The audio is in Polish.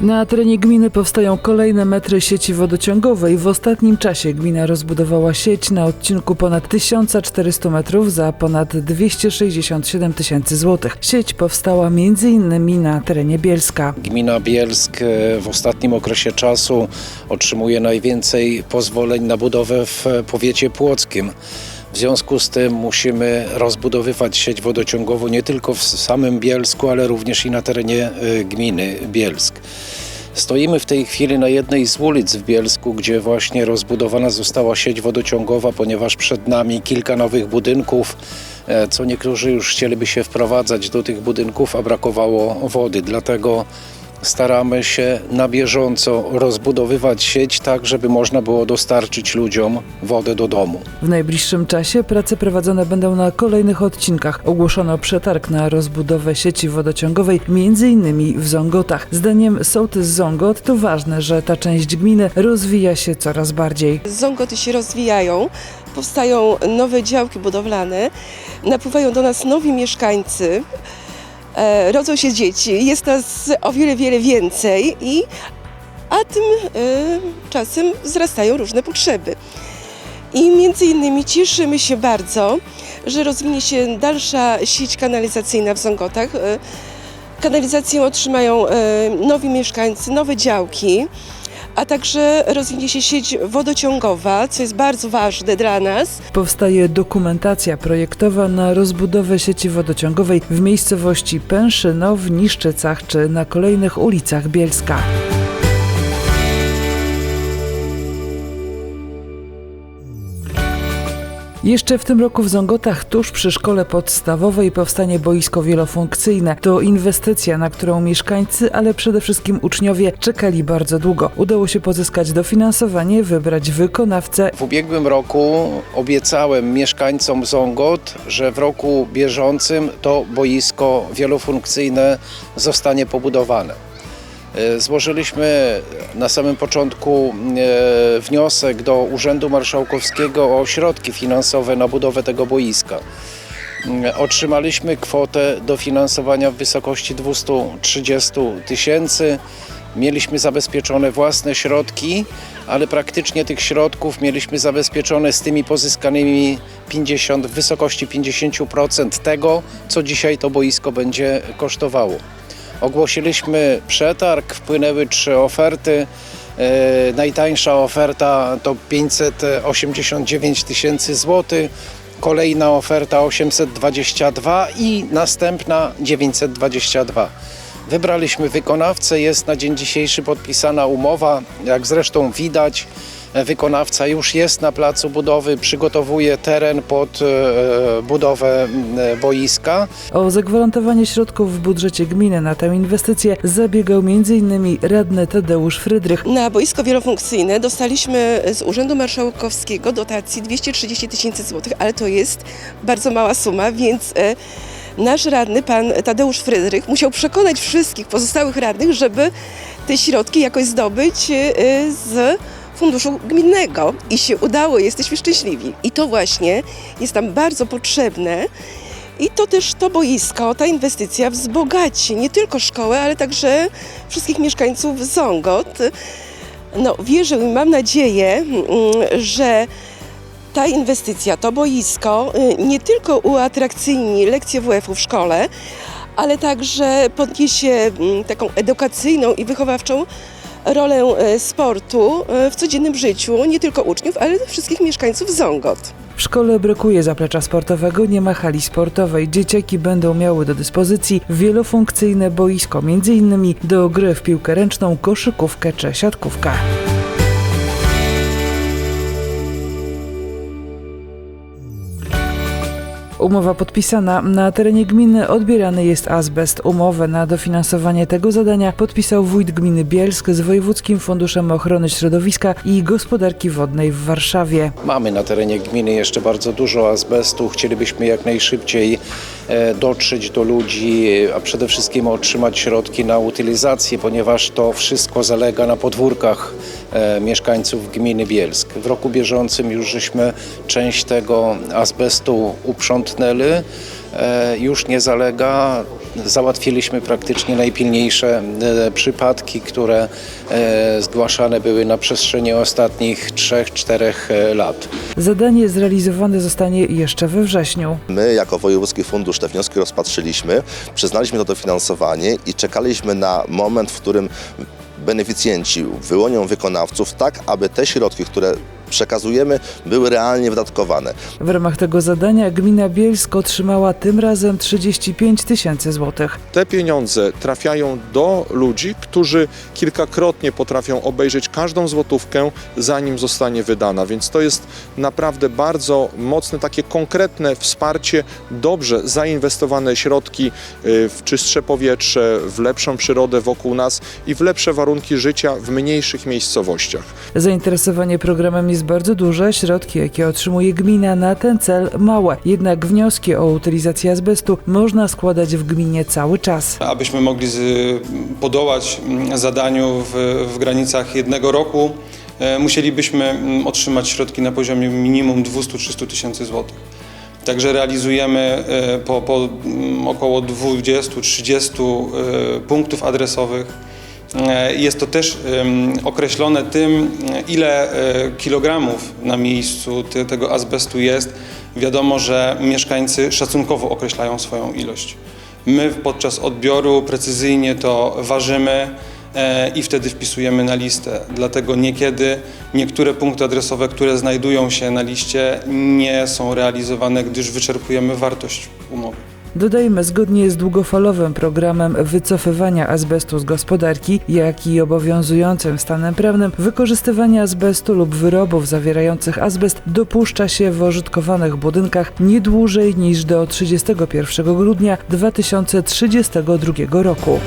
Na terenie gminy powstają kolejne metry sieci wodociągowej. W ostatnim czasie gmina rozbudowała sieć na odcinku ponad 1400 metrów za ponad 267 tysięcy złotych. Sieć powstała m.in. na terenie Bielska. Gmina Bielsk e, w ostatnim okresie czasu otrzymuje najwięcej pozwoleń na budowę w powiecie płockim. W związku z tym musimy rozbudowywać sieć wodociągową nie tylko w samym Bielsku, ale również i na terenie e, gminy Bielsk. Stoimy w tej chwili na jednej z ulic w Bielsku, gdzie właśnie rozbudowana została sieć wodociągowa, ponieważ przed nami kilka nowych budynków, e, co niektórzy już chcieliby się wprowadzać do tych budynków, a brakowało wody. Dlatego staramy się na bieżąco rozbudowywać sieć tak, żeby można było dostarczyć ludziom wodę do domu. W najbliższym czasie prace prowadzone będą na kolejnych odcinkach. Ogłoszono przetarg na rozbudowę sieci wodociągowej m.in. w Zongotach. Zdaniem sołtys Zongot to ważne, że ta część gminy rozwija się coraz bardziej. Zongoty się rozwijają, powstają nowe działki budowlane, napływają do nas nowi mieszkańcy, rodzą się dzieci, jest nas o wiele, wiele więcej i a tym e, czasem wzrastają różne potrzeby. I między innymi cieszymy się bardzo, że rozwinie się dalsza sieć kanalizacyjna w Zongotach. E, Kanalizację otrzymają e, nowi mieszkańcy, nowe działki a także rozwinie się sieć wodociągowa, co jest bardzo ważne dla nas. Powstaje dokumentacja projektowa na rozbudowę sieci wodociągowej w miejscowości Pęszyno, w Niszczycach czy na kolejnych ulicach Bielska. Jeszcze w tym roku w Zongotach, tuż przy szkole podstawowej, powstanie boisko wielofunkcyjne. To inwestycja, na którą mieszkańcy, ale przede wszystkim uczniowie czekali bardzo długo. Udało się pozyskać dofinansowanie, wybrać wykonawcę W ubiegłym roku obiecałem mieszkańcom Zongot, że w roku bieżącym to boisko wielofunkcyjne zostanie pobudowane. E, Złożyliśmy na samym początku e, wniosek do Urzędu Marszałkowskiego o środki finansowe na budowę tego boiska. Mm, Otrzymaliśmy kwotę dofinansowania w wysokości 230 tysięcy. Mieliśmy zabezpieczone własne środki, ale praktycznie tych środków mieliśmy zabezpieczone z tymi pozyskanymi 50, w wysokości 50% tego, co dzisiaj to boisko będzie kosztowało. Ogłosiliśmy przetarg, wpłynęły trzy oferty. E, najtańsza oferta to 589 tysięcy złotych, kolejna oferta 822 i następna 922. Wybraliśmy wykonawcę, jest na dzień dzisiejszy podpisana umowa. Jak zresztą widać, wykonawca już jest na placu budowy, przygotowuje teren pod e, budowę e, boiska. O zagwarantowanie środków w budżecie gminy na tę inwestycję zabiegał m.in. radny Tadeusz Frydrych. Na boisko wielofunkcyjne dostaliśmy z Urzędu Marszałkowskiego dotacji 230 tysięcy złotych, ale to jest bardzo mała suma, więc e, nasz radny, pan Tadeusz Frydrych, musiał przekonać wszystkich pozostałych radnych, żeby te środki jakoś zdobyć z funduszu gminnego i się udało, jesteśmy szczęśliwi. I to właśnie jest tam bardzo potrzebne. I to też to boisko, ta inwestycja wzbogaci nie tylko szkołę, ale także wszystkich mieszkańców Zongot. No, wierzę i mam nadzieję, mm, że ta inwestycja, to boisko y, nie tylko uatrakcyjni lekcje WF-u w szkole, ale także podniesie mm, taką edukacyjną i wychowawczą rolę e, sportu e, w codziennym życiu nie tylko uczniów, ale wszystkich mieszkańców Zongot. W szkole brakuje zaplecza sportowego, nie ma hali sportowej. Dzieciaki będą miały do dyspozycji wielofunkcyjne boisko, m.in. do gry w piłkę ręczną, koszykówkę czy siatkówkę. Umowa podpisana. Na terenie gminy odbierany jest azbest. Umowę na dofinansowanie tego zadania podpisał wójt gminy Bielsk z Wojewódzkim Funduszem Ochrony Środowiska i Gospodarki Wodnej w Warszawie. Mamy na terenie gminy jeszcze bardzo dużo azbestu. Chcielibyśmy jak najszybciej e, dotrzeć do ludzi, a przede wszystkim otrzymać środki na utylizację, ponieważ to wszystko zalega na podwórkach mieszkańców gminy Bielsk. W roku bieżącym już żeśmy część tego azbestu uprzątnęli. e, już nie zalega. Załatwiliśmy praktycznie najpilniejsze e, przypadki, które e, zgłaszane były na przestrzeni ostatnich 3-4 lat. Zadanie zrealizowane zostanie jeszcze we wrześniu. My, jako Wojewódzki Fundusz, te wnioski rozpatrzyliśmy, przyznaliśmy to dofinansowanie i czekaliśmy na moment, w którym beneficjenci wyłonią wykonawców tak, aby te środki, które przekazujemy, były realnie wydatkowane. W ramach tego zadania gmina Bielsko otrzymała tym razem 35 tysięcy złotych. te pieniądze trafiają do ludzi, którzy kilkakrotnie potrafią obejrzeć każdą złotówkę, zanim zostanie wydana. Więc to jest naprawdę bardzo mocne, takie konkretne wsparcie, dobrze zainwestowane środki y, w czystsze powietrze, w lepszą przyrodę wokół nas i w lepsze warunki życia w mniejszych miejscowościach. Zainteresowanie programem jest bardzo duże, środki, jakie otrzymuje gmina na ten cel małe. Jednak wnioski o utylizację azbestu można składać w gminie cały czas. Abyśmy mogli podołać mm, zadaniu w, w granicach jednego roku, e, musielibyśmy mm, otrzymać środki na poziomie minimum 200-300 tysięcy złotych. Także realizujemy e, po, po mm, około 20-30 e, punktów adresowych. E, Jest to też określone tym, ile e, kilogramów na miejscu te- tego azbestu jest. Wiadomo, że mieszkańcy szacunkowo określają swoją ilość. My podczas odbioru precyzyjnie to ważymy e, i wtedy wpisujemy na listę. Dlatego niekiedy niektóre punkty adresowe, które znajdują się na liście, nie są realizowane, gdyż wyczerpujemy wartość umowy. Dodajmy, zgodnie z długofalowym programem wycofywania azbestu z gospodarki, jak i obowiązującym stanem prawnym, wykorzystywanie azbestu lub wyrobów zawierających azbest dopuszcza się w użytkowanych budynkach nie dłużej niż do 31 grudnia 2032 roku.